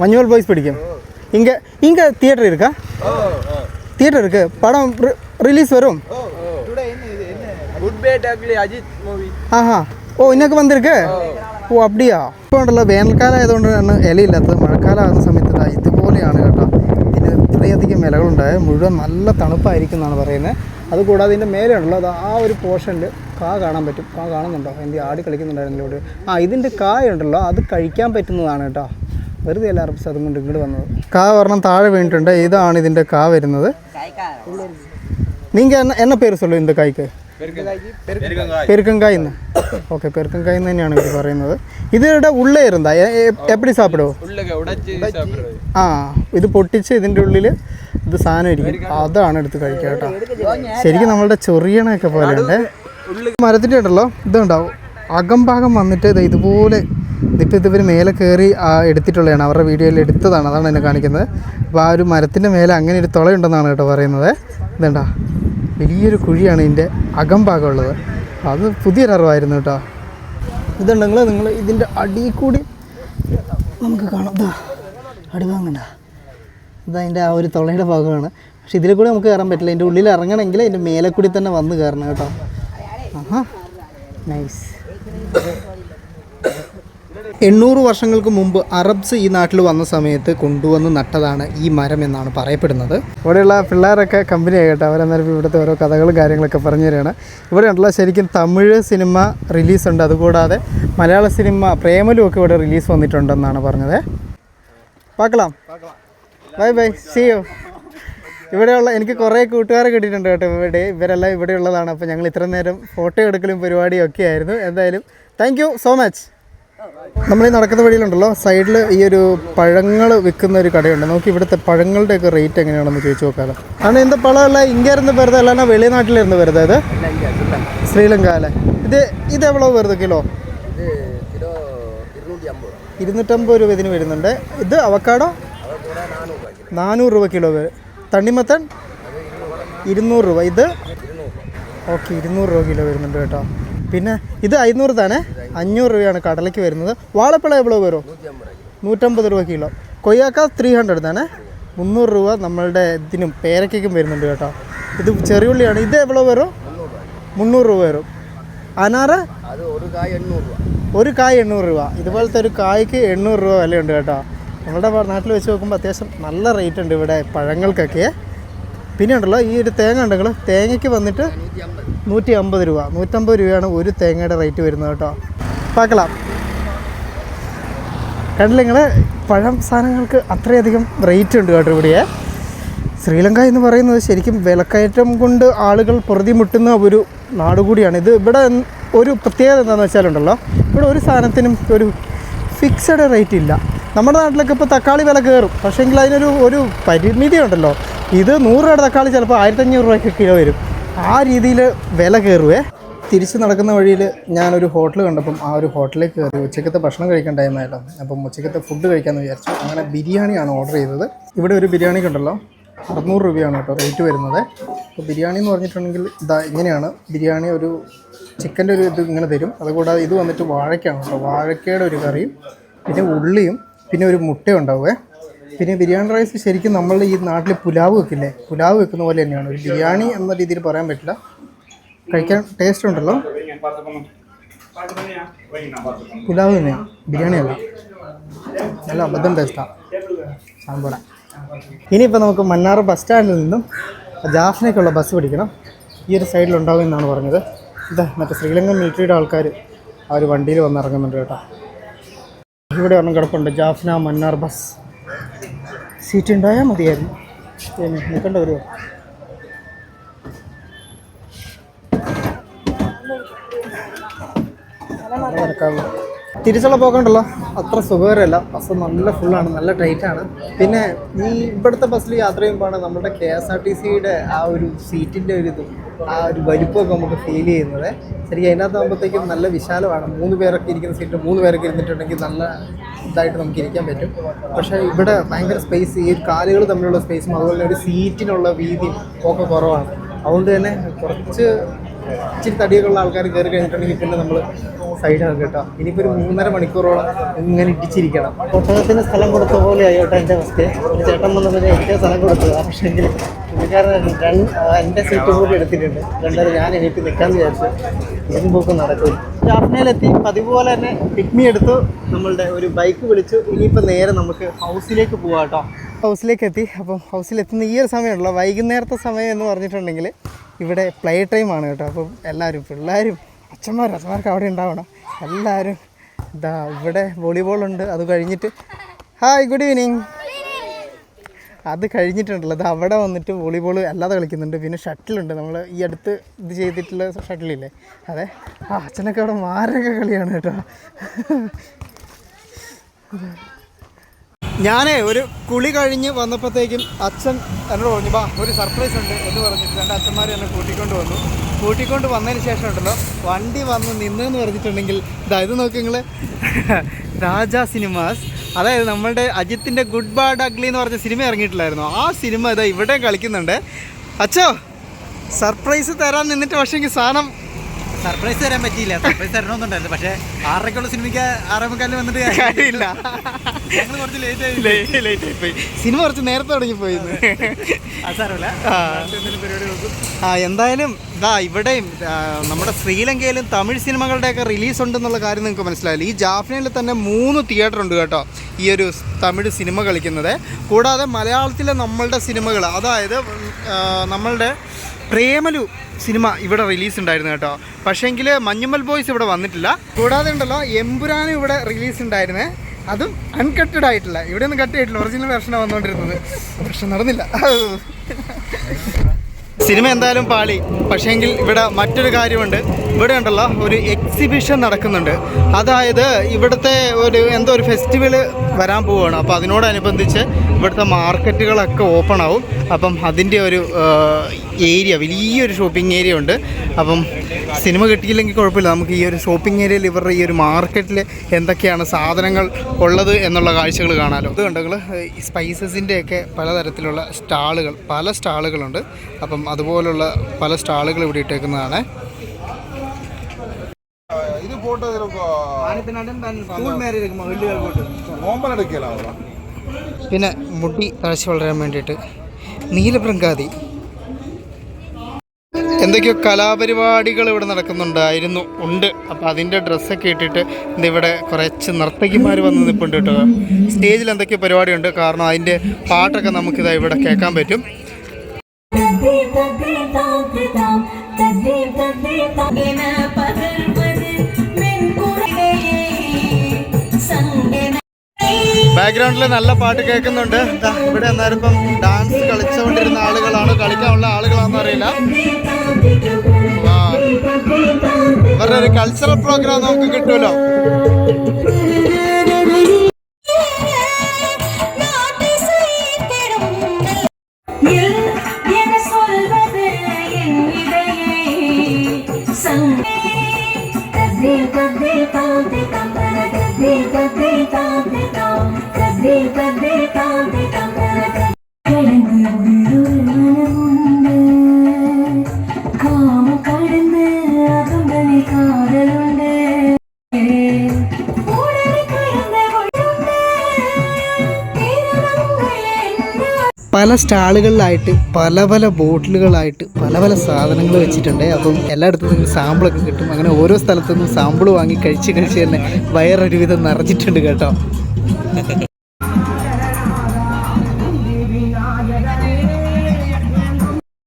மஞ்சுமல் பாய்ஸ் பிடிக்கும் இங்கே இங்கே தியேட்டர் இருக்கா தியேட்டர் இருக்கு படம் ரிலீஸ் வரும் ഓ ഇന്നൊക്കെ വന്നിരിക്കേ? ഓ. അപ്ടിയാ ഇപ്പോൾ ഉണ്ടല്ലോ വേനൽക്കാലം ആയതുകൊണ്ടാണ് ഇലയില്ലാത്തത്. മഴക്കാലം ആകുന്ന സമയത്ത് ഇതുപോലെയാണ് കേട്ടോ. ഇതിന് ഇത്രയധികം ഇലകളുണ്ടായ മുഴുവൻ നല്ല തണുപ്പായിരിക്കും എന്നാണ് പറയുന്നത്. അതുകൂടാതെ ഇതിന്റെ മേലെയാണല്ലോ അത് ആ ഒരു പോർഷനിൽ കാ കാണാൻ പറ്റും. കാ കാണുന്നുണ്ടോ? എന്തി ആടി കളിക്കുന്നുണ്ടായിരുന്നു ഇവിടെ ആ ഇതിന്റെ കായുണ്ടല്ലോ അത് കഴിക്കാൻ പറ്റുന്നതാണ് കേട്ടോ. വെറുതെ അല്ല അറബ്സ് അതും കൊണ്ട് ഇങ്ങോട്ട് വന്നത്. കാ വർണം താഴെ വീണിട്ടുണ്ട്. ഇതാണ് ഇതിന്റെ കാ വരുന്നത്. നിങ്ങൾ എന്ന എന്ന പേര് സൊല്ലു ഇതിന്റെ കായ്ക്ക്? പെരുക്കങ്കായ് ഓക്കെ പെരുക്കങ്കായ് എന്ന് തന്നെയാണ് ഇവർ പറയുന്നത്. ഇതിവിടെ ഉള്ളേ ഇരുന്നാ എപ്പിടി സാപ്പിടുവോ? ആ ഇത് പൊട്ടിച്ച് ഇതിന്റെ ഉള്ളിൽ ഇത് സാധനം ഇരിക്കും. അതാണ് എടുത്ത് കഴിക്കുക കേട്ടോ. ശരിക്കും നമ്മളുടെ ചെറിയണയൊക്കെ പോലെ ഉണ്ട് മരത്തിന്റെ ഉണ്ടല്ലോ ഇതുണ്ടാവും. അകംഭാഗം വന്നിട്ട് ഇത് ഇതുപോലെ ഇതിപ്പോൾ ഇതിവർ മേലെ കയറി എടുത്തിട്ടുള്ളതാണ്. അവരുടെ വീഡിയോയിൽ എടുത്തതാണ്. അതാണ് എന്നെ കാണിക്കുന്നത്. അപ്പോൾ ആ ഒരു മരത്തിന്റെ മേലെ അങ്ങനെ ഒരു തുളയുണ്ടെന്നാണ് കേട്ടോ പറയുന്നത്. ഇതുണ്ടാ? വലിയൊരു കുഴിയാണ് ഇതിന്റെ അകംഭാഗം ഉള്ളത്. അത് പുതിയൊരു അറിവായിരുന്നു കേട്ടോ. ഇതുണ്ടെങ്കിൽ നിങ്ങൾ ഇതിന്റെ അടിയിൽ കൂടി നമുക്ക് കാണാം. അടിവാങ്ങണ്ട ഇതതിന്റെ ആ ഒരു തുളയുടെ ഭാഗമാണ്. പക്ഷെ ഇതിൽ കൂടി നമുക്ക് കയറാൻ പറ്റില്ല. എന്റെ ഉള്ളിൽ ഇറങ്ങണമെങ്കിൽ അതിന്റെ മേലെ കൂടി തന്നെ വന്ന് കയറണം കേട്ടോ. ആഹാ. നൈസ് എണ്ണൂറ് വർഷങ്ങൾക്ക് മുമ്പ് അറബ്സ് ഈ നാട്ടിൽ വന്ന സമയത്ത് കൊണ്ടുവന്ന് നട്ടതാണ് ഈ മരം എന്നാണ് പറയപ്പെടുന്നത്. ഇവിടെയുള്ള പിള്ളേരൊക്കെ കമ്പനി ആയിട്ട് അവരന്നേരം ഇവിടുത്തെ ഓരോ കഥകളും കാര്യങ്ങളൊക്കെ പറഞ്ഞു തരികയാണ് ഇവിടെ ഉള്ള ശരിക്കും തമിഴ് സിനിമ റിലീസുണ്ട് അതുകൂടാതെ മലയാള സിനിമ പ്രേമലും ഒക്കെ ഇവിടെ റിലീസ് വന്നിട്ടുണ്ടെന്നാണ് പറഞ്ഞത്. പാക്കലാം. ബൈ ബൈ സി യു ഇവിടെയുള്ള എനിക്ക് കുറേ കൂട്ടുകാരെ കിട്ടിയിട്ടുണ്ട് കേട്ടോ. ഇവിടെ ഇവരെല്ലാം ഇവിടെയുള്ളതാണ് അപ്പോൾ ഞങ്ങൾ ഇത്ര നേരം ഫോട്ടോ എടുക്കലും പരിപാടിയും ഒക്കെ ആയിരുന്നു. എന്തായാലും താങ്ക് യു സോ മച്ച് നമ്മൾ ഈ നടക്കുന്ന വഴിയിലുണ്ടല്ലോ. സൈഡിൽ ഈ ഒരു പഴങ്ങൾ വിൽക്കുന്ന ഒരു കടയുണ്ട്. നമുക്ക് ഇവിടുത്തെ പഴങ്ങളുടെയൊക്കെ റേറ്റ് എങ്ങനെയാണെന്ന് ചോദിച്ചു നോക്കാമല്ലോ ആണ് എന്ത് പഴമല്ല? ഇങ്ങനെ വരുന്നത് അല്ല വെളിയ നാട്ടിലിരുന്ന് വരുന്നത് ഇത് ശ്രീലങ്ക അല്ലേ? ഇത് ഇത് എവ്വളോ വരുന്നത് കിലോ? ഇരുന്നൂറ്റമ്പത് രൂപ ഇതിന് വരുന്നുണ്ട്. ഇത് അവക്കാടോ? നാനൂറ് രൂപ കിലോ വരെ. തണ്ണിമത്തൻ ഇരുന്നൂറ് രൂപ. ഇത് ഓക്കെ ഇരുന്നൂറ് രൂപ കിലോ വരുന്നുണ്ട് കേട്ടോ. പിന്നെ ഇത് അഞ്ഞൂറ് തന്നെ. അഞ്ഞൂറ് രൂപയാണ് കടലയ്ക്ക് വരുന്നത്. വാഴപ്പഴം എവിടെ വരുമോ നൂറ്റമ്പത് രൂപ കിലോ. കൊയ്യാക്ക ത്രീ ഹൺഡ്രഡ് തന്നെ. മുന്നൂറ് രൂപ നമ്മളുടെ ഇതിനും പേരക്കും വരുന്നുണ്ട് കേട്ടോ. ഇത് ചെറിയുള്ളിയാണ് ഇത് എവിടെ വരും? മുന്നൂറ് രൂപ വരും. അനാറ്? ഒരു കായ് എണ്ണൂറ് രൂപ. ഇതുപോലത്തെ ഒരു കായ്ക്ക് എണ്ണൂറ് രൂപ വിലയുണ്ട് കേട്ടോ. നമ്മുടെ നാട്ടിൽ വെച്ച് നോക്കുമ്പോൾ അത്യാവശ്യം നല്ല റേറ്റ് ഉണ്ട് ഇവിടെ പഴങ്ങൾക്കൊക്കെ. പിന്നെ ഉണ്ടല്ലോ ഈ ഒരു തേങ്ങ ഉണ്ടെങ്കിൽ തേങ്ങയ്ക്ക് വന്നിട്ട് നൂറ്റി അമ്പത് രൂപ. നൂറ്റമ്പത് രൂപയാണ് ഒരു തേങ്ങയുടെ റേറ്റ് വരുന്നത് കേട്ടോ. പാക്കളാം കണ്ടില്ല നിങ്ങൾ പഴം സാധനങ്ങൾക്ക് അത്രയധികം റേറ്റ് ഉണ്ട് കേട്ടോ ഇവിടെ. ശ്രീലങ്ക എന്ന് പറയുന്നത് ശരിക്കും വിലക്കയറ്റം കൊണ്ട് ആളുകൾ പ്രതിമുട്ടുന്ന ഒരു നാട് കൂടിയാണ്. ഇത് ഇവിടെ ഒരു പ്രത്യേകത എന്താണെന്ന് വെച്ചാലുണ്ടല്ലോ ഇവിടെ ഒരു സാധനത്തിനും ഒരു ഫിക്സഡ് റേറ്റ് ഇല്ല. നമ്മുടെ നാട്ടിലൊക്കെ ഇപ്പോൾ തക്കാളി വില കയറും. പക്ഷേങ്കിൽ അതിനൊരു ഒരു പരിമിതി ഉണ്ടല്ലോ ഇത് നൂറ് രൂപയുടെ തക്കാളി ചിലപ്പോൾ ആയിരത്തഞ്ഞൂറ് രൂപയ്ക്ക് കിലോ വരും. ആ രീതിയിൽ വില കയറുവേ. തിരിച്ച് നടക്കുന്ന വഴിയിൽ ഞാനൊരു ഹോട്ടൽ കണ്ടപ്പം ആ ഒരു ഹോട്ടലിൽ കയറി ഉച്ചക്കത്തെ ഭക്ഷണം കഴിക്കാൻ ടൈമായല്ലോ അപ്പം ഉച്ചക്കത്തെ ഫുഡ് കഴിക്കാമെന്ന് വിചാരിച്ചു. അങ്ങനെ ബിരിയാണിയാണ് ഓർഡർ ചെയ്തത്. ഇവിടെ ഒരു ബിരിയാണിക്ക് ഉണ്ടല്ലോ. അറുന്നൂറ് രൂപയാണ് കേട്ടോ റേറ്റ് വരുന്നത്. അപ്പോൾ ബിരിയാണി എന്ന് പറഞ്ഞിട്ടുണ്ടെങ്കിൽ ഇതാ ഇങ്ങനെയാണ്. ബിരിയാണി ഒരു ചിക്കന്റെ ഒരു ഇത് ഇങ്ങനെ തരും. അതുകൂടാതെ ഇത് വന്നിട്ട് വാഴയ്ക്കാണ് കേട്ടോ. വാഴയ്ക്കയുടെ ഒരു കറിയും പിന്നെ ഉള്ളിയും പിന്നെ ഒരു മുട്ട ഉണ്ടാവുമേ പിന്നെ ബിരിയാണി റൈസ് ശരിക്കും നമ്മളുടെ ഈ നാട്ടിൽ പുലാവ് വെക്കില്ലേ? പുലാവ് വെക്കുന്ന പോലെ തന്നെയാണ്. ഒരു ബിരിയാണി എന്ന രീതിയിൽ പറയാൻ പറ്റില്ല. കഴിക്കാൻ ടേസ്റ്റ് ഉണ്ടല്ലോ. പുലാവ് തന്നെയാണ് ബിരിയാണി അല്ല. നല്ല അബദ്ധം ടേസ്റ്റാണ് സാമ്പാറ. ഇനിയിപ്പോൾ നമുക്ക് മന്നാർ ബസ് സ്റ്റാൻഡിൽ നിന്നും ജാഫിനേക്കുള്ള ബസ് പിടിക്കണം. ഈ ഒരു സൈഡിലുണ്ടാവും എന്നാണ് പറഞ്ഞത്. ഇതാ മറ്റേ ശ്രീലങ്കൻ മിലിറ്ററിയുടെ ആൾക്കാർ ആ ഒരു വണ്ടിയിൽ വന്നിറങ്ങുന്നുണ്ട് കേട്ടോ. ഇവിടെ ഒരെണ്ണം കിടപ്പുണ്ട്. ജാഫ്ന മന്നാർ ബസ്. സീറ്റ് ഉണ്ടായാൽ മതിയായിരുന്നു. നിൽക്കേണ്ട വരുമോ നടക്കാവുള്ളൂ തിരിച്ചുള്ള പോകണ്ടല്ലോ അത്ര സുഖകരമല്ല. ബസ് നല്ല ഫുള്ളാണ് നല്ല ആണ്. പിന്നെ ഈ ഇവിടുത്തെ ബസ്സിൽ യാത്ര ചെയ്യുമ്പോഴാണ് നമ്മുടെ കെ എസ് ആർ ടി സിയുടെ ആ ഒരു സീറ്റിന്റെ ഒരു ഇതും ആ ഒരു വലിപ്പമൊക്കെ നമുക്ക് ഫീൽ ചെയ്യുന്നത്. ശരിക്കും അതിനകത്ത് ആകുമ്പോഴത്തേക്കും നല്ല വിശാലമാണ്. മൂന്ന് പേരൊക്കെ ഇരിക്കുന്ന സീറ്റ് മൂന്ന് പേരൊക്കെ ഇരുന്നിട്ടുണ്ടെങ്കിൽ നല്ല ഇതായിട്ട് നമുക്ക് ഇരിക്കാൻ പറ്റും. പക്ഷേ ഇവിടെ ഭയങ്കര സ്പേസ് ഈ കാലുകൾ തമ്മിലുള്ള സ്പേസും അതുപോലെ ഒരു സീറ്റിനുള്ള വീതിയും ഒക്കെ കുറവാണ്. അതുകൊണ്ട് തന്നെ കുറച്ച് ഇച്ചിരി തടിയൊക്കെയുള്ള ആൾക്കാർ കയറി കഴിഞ്ഞിട്ടുണ്ടെങ്കിൽ പിന്നെ നമ്മൾ സൈഡാണ് കേട്ടോ. ഇനിയിപ്പോൾ ഒരു മൂന്നര മണിക്കൂറോളം ഇങ്ങനെ ഇടിച്ചിരിക്കണം. ഒട്ടകത്തിന് സ്ഥലം കൊടുത്ത പോലെ ആയിട്ട് എന്റെ അവസ്ഥ. ഒരു ചേട്ടൻ വന്നപ്പോൾ എനിക്ക് സ്ഥലം കൊടുത്തത്. പക്ഷേങ്കിൽ പുള്ളിക്കാരൻ രണ്ട് എന്റെ സീറ്റ് കൂടി എടുത്തിട്ടുണ്ട്. രണ്ടര ഞാൻ എനിക്ക് നിൽക്കാമെന്ന് വിചാരിച്ചു. ഇതും നടക്കും. ജാഫ്നയിലെത്തി പതിവ് പോലെ തന്നെ പിക്മി എടുത്തു നമ്മളുടെ ഒരു ബൈക്ക് വിളിച്ചു ഇനിയിപ്പോൾ നേരെ നമുക്ക് ഹൗസിലേക്ക് പോകാം കേട്ടോ. ഹൗസിലേക്ക് എത്തി അപ്പം ഹൗസിലെത്തുന്ന ഈ ഒരു സമയമുള്ള വൈകുന്നേരത്തെ സമയം എന്ന് പറഞ്ഞിട്ടുണ്ടെങ്കിൽ ഇവിടെ പ്ലേ ടൈമാണ് കേട്ടോ. അപ്പം എല്ലാവരും പിള്ളേരും അച്ഛന്മാരും അച്ഛന്മാർക്ക് അവിടെ ഉണ്ടാവണം. എല്ലാവരും ഇതാ ഇവിടെ വോളിബോൾ ഉണ്ട്. അത് കഴിഞ്ഞിട്ട് ഹായ് ഗുഡ് ഈവനിങ് അത് കഴിഞ്ഞിട്ടുണ്ടല്ലോ. അത് അവിടെ വന്നിട്ട് വോളിബോൾ അല്ലാതെ കളിക്കുന്നുണ്ട്. പിന്നെ ഷട്ടിലുണ്ട്. നമ്മൾ ഈ അടുത്ത് ഇത് ചെയ്തിട്ടുള്ള ഷട്ടിലില്ലേ? അതെ. ആ അച്ഛനൊക്കെ അവിടെ മാരക കളിയാണ് കേട്ടോ. ഞാനേ ഒരു കുളി കഴിഞ്ഞ് വന്നപ്പോഴത്തേക്കും അച്ഛൻ എന്നോട് പറഞ്ഞു ബാ ഒരു സർപ്രൈസ് ഉണ്ട് എന്ന് പറഞ്ഞിട്ട് രണ്ട് അച്ഛന്മാർ എന്നെ കൂട്ടിക്കൊണ്ട് വന്നു. കൂട്ടിക്കൊണ്ട് വന്നതിന് ശേഷം ഉണ്ടല്ലോ വണ്ടി വന്ന് നിന്നെന്ന് പറഞ്ഞിട്ടുണ്ടെങ്കിൽ ഇതായത് നോക്കി നിങ്ങൾ രാജ സിനിമാസ്. അതായത് നമ്മളുടെ അജിത്തിന്റെ ഗുഡ് ബാഡ് അഗ്ലി എന്ന് പറഞ്ഞ സിനിമ ഇറങ്ങിയിട്ടില്ലായിരുന്നു ആ സിനിമ ഇതാ ഇവിടെ കളിക്കുന്നുണ്ട്. അച്ഛോ സർപ്രൈസ് തരാൻ നിന്നിട്ട് പക്ഷേ സാധനം സർപ്രൈസ് തരാൻ പറ്റിയില്ല. സർപ്രൈസ് തരണമെന്നുണ്ടായിരുന്നു. പക്ഷേ ആറരയ്ക്കുള്ള സിനിമയ്ക്ക് ആറേ മുക്കാലിന് വന്നിട്ട് കാര്യമില്ല. ലേറ്റ് ആയി. പോയി. സിനിമ കുറച്ച് നേരത്തെ തുടങ്ങി പോയി ഇന്ന്. ആ. ആ എന്തായാലും ഇതാ ഇവിടെയും നമ്മുടെ ശ്രീലങ്കയിലും തമിഴ് സിനിമകളുടെയൊക്കെ റിലീസ് ഉണ്ടെന്നുള്ള കാര്യം നിങ്ങൾക്ക് മനസ്സിലായില്ല? ഈ ജാഫ്നയിൽ തന്നെ മൂന്ന് തിയേറ്റർ ഉണ്ട് കേട്ടോ ഈ ഒരു തമിഴ് സിനിമ കളിക്കുന്നത്. കൂടാതെ മലയാളത്തിലെ നമ്മളുടെ സിനിമകൾ അതായത് നമ്മളുടെ പ്രേമലു സിനിമ ഇവിടെ റിലീസ് ഉണ്ടായിരുന്നു കേട്ടോ. പക്ഷേങ്കിൽ മഞ്ഞുമൽ ബോയ്സ് ഇവിടെ വന്നിട്ടില്ല. കൂടാതെ ഉണ്ടല്ലോ എമ്പുരാനും ഇവിടെ റിലീസ് ഉണ്ടായിരുന്നേ. അതും അൺകട്ടഡ് ആയിട്ടില്ല. ഇവിടെ ഒന്നും കട്ട് ആയിട്ടില്ല ഒറിജിനൽ വെർഷനാണ് വന്നുകൊണ്ടിരുന്നത് പക്ഷെ നടന്നില്ല. സിനിമ എന്തായാലും പാളി. പക്ഷേങ്കിൽ ഇവിടെ മറ്റൊരു കാര്യമുണ്ട്. ഇവിടെ ഉണ്ടല്ലോ ഒരു എക്സിബിഷൻ നടക്കുന്നുണ്ട്. അതായത് ഇവിടുത്തെ ഒരു എന്തോ ഒരു ഫെസ്റ്റിവൽ വരാൻ പോവുകയാണ്. അപ്പോൾ അതിനോടനുബന്ധിച്ച് ഇവിടുത്തെ മാർക്കറ്റുകളൊക്കെ ഓപ്പൺ ആവും. അപ്പം അതിന്റെ ഒരു ഏരിയ വലിയൊരു ഷോപ്പിംഗ് ഏരിയ ഉണ്ട്. അപ്പം സിനിമ കിട്ടിയില്ലെങ്കിൽ കുഴപ്പമില്ല. നമുക്ക് ഈ ഒരു ഷോപ്പിംഗ് ഏരിയയിൽ ഇവരുടെ ഈ ഒരു മാർക്കറ്റിൽ എന്തൊക്കെയാണ് സാധനങ്ങൾ ഉള്ളത് എന്നുള്ള കാഴ്ചകൾ കാണാമല്ലോ ഇത് സ്പൈസസിന്റെയൊക്കെ പലതരത്തിലുള്ള സ്റ്റാളുകൾ പല സ്റ്റാളുകളുണ്ട്. അപ്പം അതുപോലുള്ള പല സ്റ്റാളുകൾ ഇവിടെ ഇട്ടേക്കുന്നതാണ്. இது போட்டது இருக்கும் ஓம்பல் எடுக்கலாம் പിന്നെ മുടി തഴച്ച് വളരാൻ വേണ്ടിയിട്ട് നീലഭൃങ്കാതി എന്തൊക്കെയോ കലാപരിപാടികൾ ഇവിടെ നടക്കുന്നുണ്ടായിരുന്നു ഉണ്ട് അപ്പോൾ അതിന്റെ ഡ്രസ്സൊക്കെ ഇട്ടിട്ട് ഇവിടെ കുറച്ച് നർത്തകിമാർ വന്ന് നിൽപ്പുണ്ട് കേട്ടോ സ്റ്റേജിൽ എന്തൊക്കെയോ പരിപാടിയുണ്ട് കാരണം അതിന്റെ പാട്ടൊക്കെ നമുക്കിതാ ഇവിടെ കേൾക്കാൻ പറ്റും ബാക്ക്ഗ്രൗണ്ടിൽ നല്ല പാട്ട് കേൾക്കുന്നുണ്ട്. ഇവിടെ എന്നാലും ഇപ്പം ഡാൻസ് കളിച്ചുകൊണ്ടിരുന്ന ആളുകളാണ്. കളിക്കാനുള്ള ആളുകളാണെന്ന് അറിയില്ല. അവരുടെ ഒരു കൾച്ചറൽ പ്രോഗ്രാം നമുക്ക് കിട്ടുമല്ലോ. സംഗീത Kadita, dita, dita, kadita, dita, dita, kadita, പല സ്റ്റാളുകളിലായിട്ട് പല പല ബോട്ടിലുകളായിട്ട് പല പല സാധനങ്ങൾ വെച്ചിട്ടുണ്ട്. അപ്പം എല്ലായിടത്തു നിന്നും സാമ്പിളൊക്കെ കിട്ടും. അങ്ങനെ ഓരോ സ്ഥലത്തു നിന്നും സാമ്പിൾ വാങ്ങി കഴിച്ച് കഴിച്ച് തന്നെ വയറൊരുവിധം നിറഞ്ഞിട്ടുണ്ട് കേട്ടോ.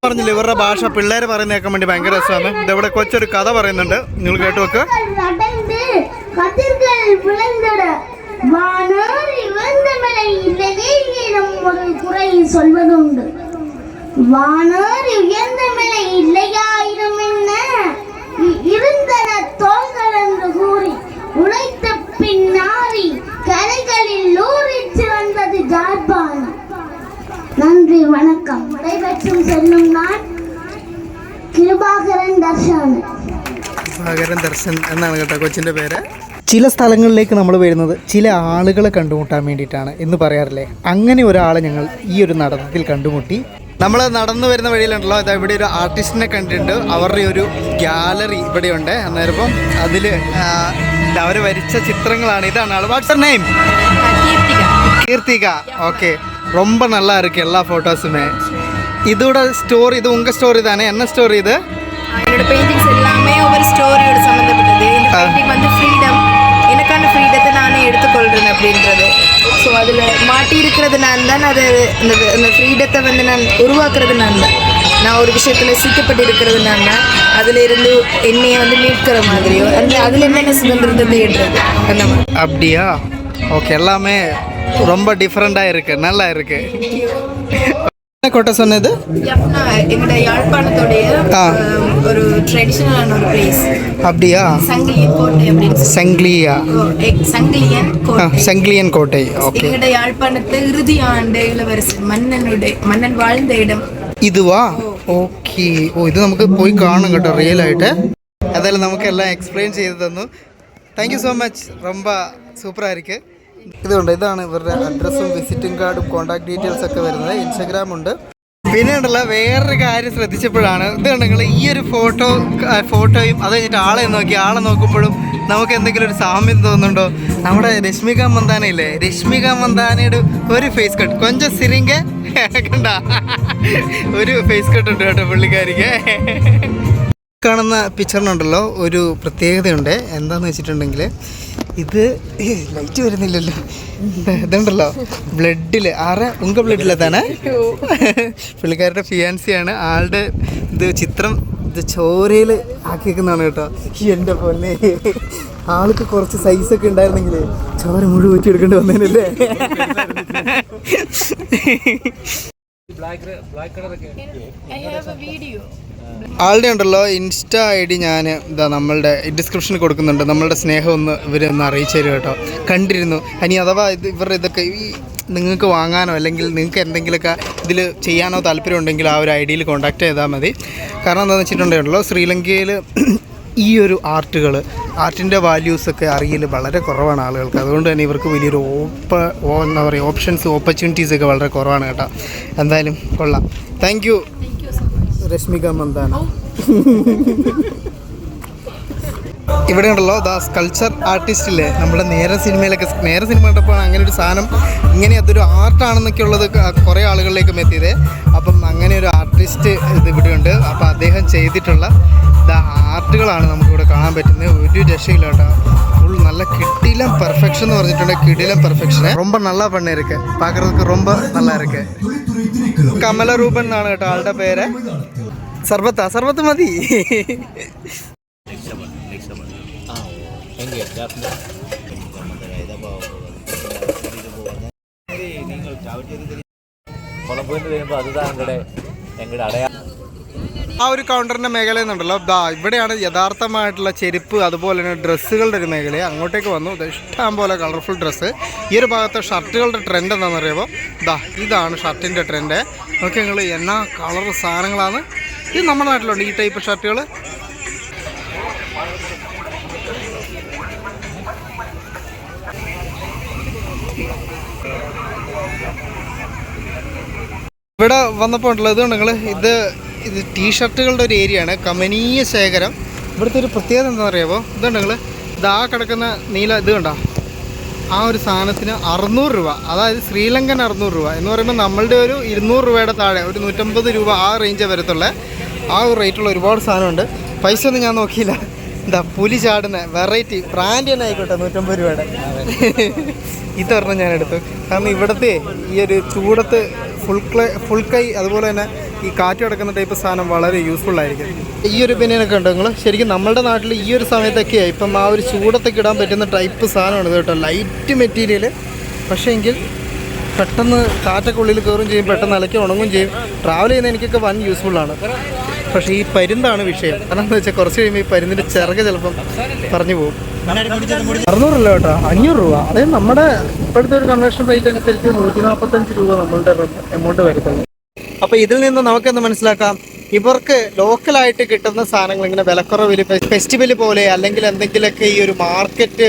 പറഞ്ഞില്ല ഇവരുടെ ഭാഷ പിള്ളേർ പറയുന്നേക്കാൻ വേണ്ടി ഭയങ്കര രസമാണ്. ഇതവിടെ കൊച്ചൊരു കഥ പറയുന്നുണ്ട്. നിങ്ങൾ കേട്ടു വെക്ക് வானோர் இவந்த மலை இல்லையே எனும் ஒரு குறை சொல்வதுண்டு வானோர் உயர்ந்த மலை இல்லையாயிரம் என்ன இ- இருந்தன தோள்கள் என்று கூறி உழைத்த பின்னாரி கரைகளில் ஊறிச்சு வந்தது ஜாழ்ப்பாணம் நன்றி வணக்கம் விடைபெற்றும் செல்லும் நான் கிருபாகரன் தர்ஷானன் സാഗരൻ ദർശൻ എന്നാണ് കേട്ടോ കൊച്ചിൻ്റെ പേര് ചില സ്ഥലങ്ങളിലേക്ക് നമ്മൾ വരുന്നത് ചില ആളുകളെ കണ്ടുമുട്ടാൻ വേണ്ടിയിട്ടാണ് എന്ന് പറയാറില്ലേ അങ്ങനെ ഒരാളെ ഞങ്ങൾ ഈ ഒരു നടത്തത്തിൽ കണ്ടുമുട്ടി നമ്മൾ നടന്നു വരുന്ന വഴിയിലുണ്ടല്ലോ ഇതാ ഇവിടെ ഒരു ആർട്ടിസ്റ്റിനെ കണ്ടിട്ടുണ്ട് അവരുടെ ഒരു ഗാലറി ഇവിടെയുണ്ട് അന്നേരം അതിൽ അവർ വരച്ച ചിത്രങ്ങളാണ് ഇതാണ് ആൾ വാട്സർ നെയിം கீர்த்திகா ஓகே ரொம்ப நல்லா இருக்கு எல்லா ஃபோட்டோஸுமே இதோட ஸ்டோரி இது உங்கள் ஸ்டோரி தானே என்ன ஸ்டோரி இது என்னோட பெயிண்டிங்ஸ் எல்லாமே ஒவ்வொரு ஸ்டோரியோட சம்மந்தப்பட்டது இந்த பெயிண்டிங் வந்து ஃப்ரீடம் அப்படின்றது. ஸோ அதில் மாட்டி இருக்கிறது நான் தான். அது அந்த அந்த ஃப்ரீடத்தை வந்து நான் உருவாக்குறது நான் தான். நான் ஒரு விஷயத்தில் சிக்கப்பட்டு இருக்கிறது நான் தான். அதிலிருந்து என்னையை வந்து மீட்கிற மாதிரியோ அந்த அதில் என்னென்ன சுதந்திரத்தை தேடுறது? அந்த மாதிரி. அப்படியா? ஓகே எல்லாமே ரொம்ப டிஃப்ரெண்ட்டாக இருக்குது நல்லா இருக்குது கோட்டை சொன்னது ஜப்னா எங்களோட யாழ்ப்பாணத்தோடைய ஆ. ஆம், ஒரு ட்ரெடிஷ்னலான ஒரு பிளேஸ் அப்படியா சங்கிலியன் கோட்டை அப்படின்னு சொல்லி சங்கிலியா எ- சங்கிலியன் ஆ, கோட்டை செங்கிலியன் கோட்டை ஓகே எங்கட யாழ்ப்பாணத்தை இறுதி ஆண்டு இளவரசர் மன்னனுடைய மன்னன் வாழ்ந்த இடம் ഇതുവാ ഓക്കെ ഓ ഇത് നമുക്ക് പോയി കാണും കേട്ടോ റിയൽ ആയിട്ട് അതായാലും നമുക്കെല്ലാം എക്സ്പ്ലെയിൻ ചെയ്ത് തന്നു താങ്ക് യു സോ മച്ച് ரொம்ப സൂപ്പറായിരിക്കും ഇതുണ്ട്. ഇതാണ് ഇവരുടെ അഡ്രസ്സും വിസിറ്റിംഗ് കാർഡും കോൺടാക്ട് ഡീറ്റെയിൽസ് ഒക്കെ വരുന്നത്. ഇൻസ്റ്റാഗ്രാം ഉണ്ട്. പിന്നെ ഉണ്ടല്ലോ വേറൊരു കാര്യം ശ്രദ്ധിച്ചപ്പോഴാണ്. ഇത് കണ്ടെങ്കിൽ ഈ ഒരു ഫോട്ടോ ഫോട്ടോയും അത് കഴിഞ്ഞിട്ട് ആളെ നോക്കി ആളെ നോക്കുമ്പോഴും നമുക്ക് എന്തെങ്കിലും ഒരു സാമ്യം തോന്നുന്നുണ്ടോ? നമ്മുടെ രശ്മിക മന്ദാന ഇല്ലേ രശ്മിക മന്ദാനയുടെ ഒരു ഫേസ് കട്ട് കൊഞ്ചം സിരിങ്ക കണ്ട. ഒരു ഫേസ് കട്ട് ഉണ്ട് കേട്ടോ പുള്ളിക്കാരിക്ക്. കാണുന്ന പിക്ചറിനുണ്ടല്ലോ ഒരു പ്രത്യേകതയുണ്ട്. എന്താന്ന് വെച്ചിട്ടുണ്ടെങ്കിൽ ഇത് ലൈറ്റ് വരുന്നില്ലല്ലോ. ഇത് ഇതുണ്ടല്ലോ. ബ്ലഡിൽ ആറ് ഉങ്ക ബ്ലഡിലെത്താണ് പുള്ളിക്കാരുടെ ഫിയാൻസിയാണ് ആളുടെ ഇത് ചിത്രം ഇത് ചോരയിൽ ആക്കിയേക്കുന്നതാണ് കേട്ടോ. എന്റെ പൊന്നെ. ആൾക്ക് കുറച്ച് സൈസൊക്കെ ഉണ്ടായിരുന്നെങ്കിൽ ചോര മുഴുവൻ വെച്ചെടുക്കേണ്ടി വന്നേനല്ലേ? ആളുടെ ഉണ്ടല്ലോ ഇൻസ്റ്റ ഐ ഡി ഞാൻ ഇതാ നമ്മളുടെ ഡിസ്ക്രിപ്ഷനിൽ കൊടുക്കുന്നുണ്ട്. നമ്മളുടെ സ്നേഹം ഒന്ന് ഇവരൊന്ന് അറിയിച്ചു തരും കേട്ടോ? കണ്ടിരുന്നു. ഇനി അഥവാ ഇത് ഇവരുടെ ഇതൊക്കെ ഈ നിങ്ങൾക്ക് വാങ്ങാനോ അല്ലെങ്കിൽ നിങ്ങൾക്ക് എന്തെങ്കിലുമൊക്കെ ഇതിൽ ചെയ്യാനോ താല്പര്യം ഉണ്ടെങ്കിൽ ആ ഒരു ഐ ഡിയിൽ കോൺടാക്ട് ചെയ്താൽ മതി. കാരണം എന്താണെന്ന് വെച്ചിട്ടുണ്ടെങ്കിലോ ശ്രീലങ്കയിൽ ഈ ഒരു ആർട്ടുകൾ ആർട്ടിന്റെ വാല്യൂസൊക്കെ അറിയൽ വളരെ കുറവാണ് ആളുകൾക്ക്. അതുകൊണ്ട് തന്നെ ഇവർക്ക് വലിയൊരു ഓപ്പ എന്താ പറയുക ഓപ്ഷൻസ് ഓപ്പർച്യൂണിറ്റീസ് ഒക്കെ വളരെ കുറവാണ് കേട്ടോ. എന്തായാലും കൊള്ളാം. Thank you Rashmika Mandhana. ഇവിടെ ഉണ്ടല്ലോ ദാ സ്കൾച്ചർ ആർട്ടിസ്റ്റ് ഇല്ലേ നമ്മുടെ നേരെ സിനിമയിലൊക്കെ നേരെ സിനിമ കണ്ടപ്പോൾ അങ്ങനെ ഒരു സാധനം ഇങ്ങനെ അതൊരു ആർട്ടാണെന്നൊക്കെ ഉള്ളത് ക- കുറേ ആളുകളിലേക്കും എത്തിയത് അപ്പം അങ്ങനെ ഒരു ആർട്ടിസ്റ്റ് ഇത് ഇവിടെ ഉണ്ട് അപ്പം അദ്ദേഹം ചെയ്തിട്ടുള്ള ദാ ആർട്ടുകളാണ് നമുക്കിവിടെ കാണാൻ പറ്റുന്നത് ഒരു രക്ഷയില്ല കേട്ടോ ഫുൾ നല്ല കിടിലം പെർഫെക്ഷൻ എന്ന് പറഞ്ഞിട്ടുണ്ട് കിടിലം പെർഫെക്ഷൻ ரொம்ப நல்லா பண்ணிருக்கு பார்க்கறதுக்கு ரொம்ப நல்லா இருக்கு കമലരൂപൻ എന്നാണ് കേട്ടോ ആളുടെ പേര് സർബത്ത സർബത്ത് മതി ആ ഒരു കൗണ്ടറിന്റെ മേഖല എന്നുണ്ടല്ലോ ദാ ഇവിടെയാണ് യഥാർത്ഥമായിട്ടുള്ള ചെരുപ്പ് അതുപോലെ തന്നെ ഡ്രസ്സുകളുടെ ഒരു മേഖല. അങ്ങോട്ടേക്ക് വന്നു. ഇഷ്ടം പോലെ കളർഫുൾ ഡ്രസ്സ് ഈ ഒരു ഭാഗത്തെ ഷർട്ടുകളുടെ ട്രെൻഡ് എന്താണെന്ന് അറിയുമ്പോൾ ദാ ഇതാണ് ഷർട്ടിന്റെ ട്രെൻഡ് നോക്കി നിങ്ങൾ എന്നാ കളർ സാധനങ്ങളാണ്? ഇത് നമ്മുടെ നാട്ടിലുണ്ട് ഈ ടൈപ്പ് ഷർട്ടുകൾ ഇവിടെ വന്നപ്പോൾ ഉണ്ടല്ലോ ഇത് നിങ്ങൾ ഇത് ഇത് ടീഷർട്ടുകളുടെ ഒരു ഏരിയ ആണ് കമനീയ ശേഖരം. ഇവിടുത്തെ ഒരു പ്രത്യേകത എന്താണെന്ന് അറിയാമോ ഇതുണ്ട് നിങ്ങൾ ഇത് കിടക്കുന്ന നീല ഇത് കണ്ടോ? ആ ഒരു സാധനത്തിന് അറുന്നൂറ് രൂപ. അതായത് ശ്രീലങ്കൻ അറുന്നൂറ് രൂപ. എന്ന് പറയുമ്പോൾ നമ്മളുടെ ഒരു ഇരുന്നൂറ് രൂപയുടെ താഴെ ഒരു നൂറ്റമ്പത് രൂപ ആ റേഞ്ചേ വരത്തുള്ള. ആ ഒരു റേറ്റുള്ള ഒരുപാട് സാധനമുണ്ട്. പൈസ ഒന്നും ഞാൻ നോക്കിയില്ല. എന്താ പുലി ചാടുന്ന വെറൈറ്റി ബ്രാൻഡ് തന്നെ ആയിക്കോട്ടെ നൂറ്റമ്പത് രൂപയുടെ. ഇതൊരെണ്ണം ഞാൻ എടുത്തു. കാരണം ഇവിടുത്തെ ഈ ഒരു ചൂടത്ത് ഫുൾ ക്ലേ ഫുൾ കൈ അതുപോലെ തന്നെ ഈ കാറ്റ് കിടക്കുന്ന ടൈപ്പ് സാധനം വളരെ യൂസ്ഫുൾ ആയിരിക്കും. ഈ ഒരു ബനിയനൊക്കെ ഉണ്ട് നിങ്ങൾ ശരിക്കും നമ്മുടെ നാട്ടിൽ ഈ ഒരു സമയത്തൊക്കെയാണ് ഇപ്പം ആ ഒരു ചൂടത്തൊക്കെ ഇടാൻ പറ്റുന്ന ടൈപ്പ് സാധനമാണ് കേട്ടോ. ലൈറ്റ് മെറ്റീരിയൽ പക്ഷേ എങ്കിൽ പെട്ടെന്ന് കാറ്റൊക്കെ ഉള്ളിൽ കയറും ചെയ്യും പെട്ടെന്ന് അലക്കി ഉണങ്ങും ചെയ്യും. ട്രാവൽ ചെയ്യുന്ന എനിക്കൊക്കെ വൻ യൂസ്ഫുള്ളാണ് പക്ഷേ ഈ പരുന്താണ് വിഷയം. കാരണം എന്താ വെച്ചാൽ കുറച്ച് കഴിയുമ്പോൾ ഈ പരുന്തിന്റെ ചിറക് ചിലപ്പം പറഞ്ഞു പോകും. അറുന്നൂറല്ല കേട്ടോ അഞ്ഞൂറ് രൂപ. അതായത് നമ്മുടെ ഇപ്പോഴത്തെ ഒരു കൺവെൻഷൻ റേറ്റ് അനുസരിച്ച് നൂറ്റി നാൽപ്പത്തഞ്ച് രൂപ നമ്മളുടെ എമൗണ്ട് വരുത്തുള്ളൂ അപ്പൊ ഇതിൽ നിന്ന് നമുക്കെന്ന് മനസ്സിലാക്കാം? ഇവർക്ക് ലോക്കലായിട്ട് കിട്ടുന്ന സാധനങ്ങൾ ഇങ്ങനെ വിലക്കുറവിൽ ഫെസ്റ്റിവൽ പോലെ അല്ലെങ്കിൽ എന്തെങ്കിലുമൊക്കെ ഈ ഒരു മാർക്കറ്റ്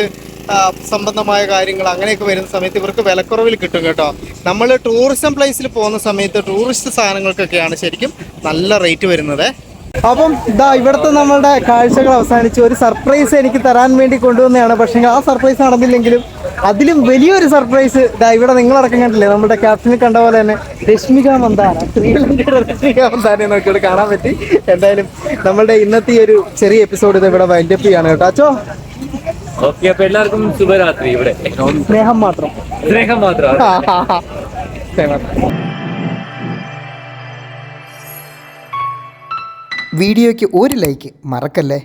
സംബന്ധമായ കാര്യങ്ങൾ അങ്ങനെയൊക്കെ വരുന്ന സമയത്ത് ഇവർക്ക് വിലക്കുറവിൽ കിട്ടും കേട്ടോ. നമ്മൾ ടൂറിസം പ്ലേസിൽ പോകുന്ന സമയത്ത് ടൂറിസ്റ്റ് സാധനങ്ങൾക്കൊക്കെയാണ് ശരിക്കും നല്ല റേറ്റ് വരുന്നത്. അപ്പം ഇതാ ഇവിടുത്തെ നമ്മളുടെ കാഴ്ചകൾ അവസാനിച്ചു. ഒരു സർപ്രൈസ് എനിക്ക് തരാൻ വേണ്ടി കൊണ്ടുവന്നതാണ്. പക്ഷേ ആ സർപ്രൈസ് നടന്നില്ലെങ്കിലും അതിലും വലിയൊരു സർപ്രൈസ് ഇതാ ഇവിടെ നിങ്ങളടക്കം കണ്ടില്ലേ? നമ്മുടെ ക്യാപ്റ്റനെ കണ്ട പോലെ തന്നെ രശ്മിക മന്ദാന. ശ്രീലങ്കയുടെ രശ്മിക മന്ദാനെ നോക്കിയിട്ട് കാണാൻ പറ്റി. എന്തായാലും നമ്മളുടെ ഇന്നത്തെ ഒരു ചെറിയ എപ്പിസോഡ് ഇത് ഇവിടെ വൈൻഡപ്പ് ചെയ്യാണ് കേട്ടോ. അച്ചോ ഓക്കെ അപ്പൊ എല്ലാവർക്കും ശുഭരാത്രി ഇവിടെ. സ്നേഹം മാത്രം. സ്നേഹം മാത്രം. വീഡിയോയ്ക്ക് ഒരു ലൈക്ക് മറക്കല്ലേ?